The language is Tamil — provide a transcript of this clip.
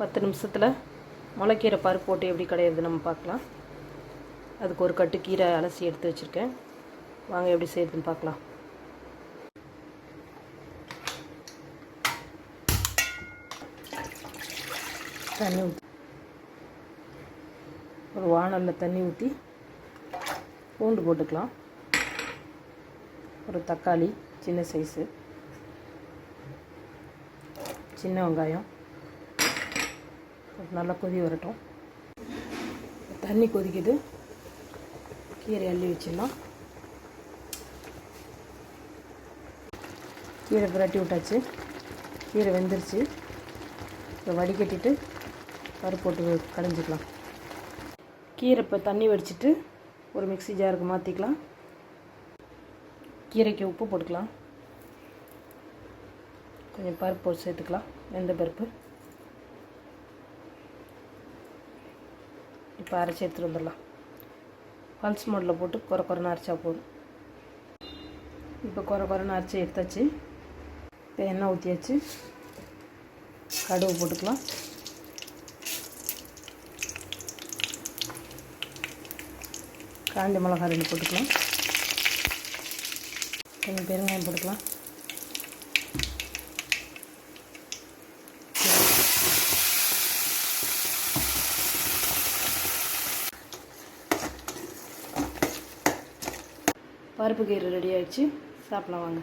பத்து நிமிஷத்தில் முளைக்கீரை பருப்பு போட்டு எப்படி கிடையாது நம்ம பார்க்கலாம். அதுக்கு ஒரு கட்டு கீரை அலசி எடுத்து வச்சுருக்கேன். வாங்க எப்படி செய்யறதுன்னு பார்க்கலாம். தண்ணி ஊற்றி ஒரு வானலில் தண்ணி ஊற்றி பூண்டு போட்டுக்கலாம். ஒரு தக்காளி சின்ன சைஸு சின்ன வெங்காயம். நல்லா கொதி வரட்டும். தண்ணி கொதிக்குது. கீரை அள்ளி வச்சிடலாம். கீரை புரட்டி விட்டாச்சு. கீரை வெந்துருச்சு. இப்போ வடிகட்டிட்டு பருப்பு போட்டு கடைஞ்சிக்கலாம். கீரை இப்போ தண்ணி வடிச்சிட்டு ஒரு மிக்ஸி ஜாருக்கு மாற்றிக்கலாம் கீரைக்கு உப்பு போட்டுக்கலாம். கொஞ்சம் பருப்பு போட்டு சேர்த்துக்கலாம். வெந்த பருப்பு. இப்போ அரைச்சி எடுத்துகிட்டு வந்துடலாம். பல்ஸ் மோடில் போட்டு குறை குறைன்னு அரைச்சா போதும். இப்போ குறை குறைன்னு அரைச்சி எடுத்தாச்சு. இப்போ எண்ணெய் ஊற்றியாச்சு கடுகு போட்டுக்கலாம். காஞ்ச மிளகா ரெண்டு போட்டுக்கலாம். கொஞ்சம் பெருங்காயம் போட்டுக்கலாம். பருப்பு கீரை ரெடி ஆகிடுச்சு சாப்பிடலாம் வாங்க.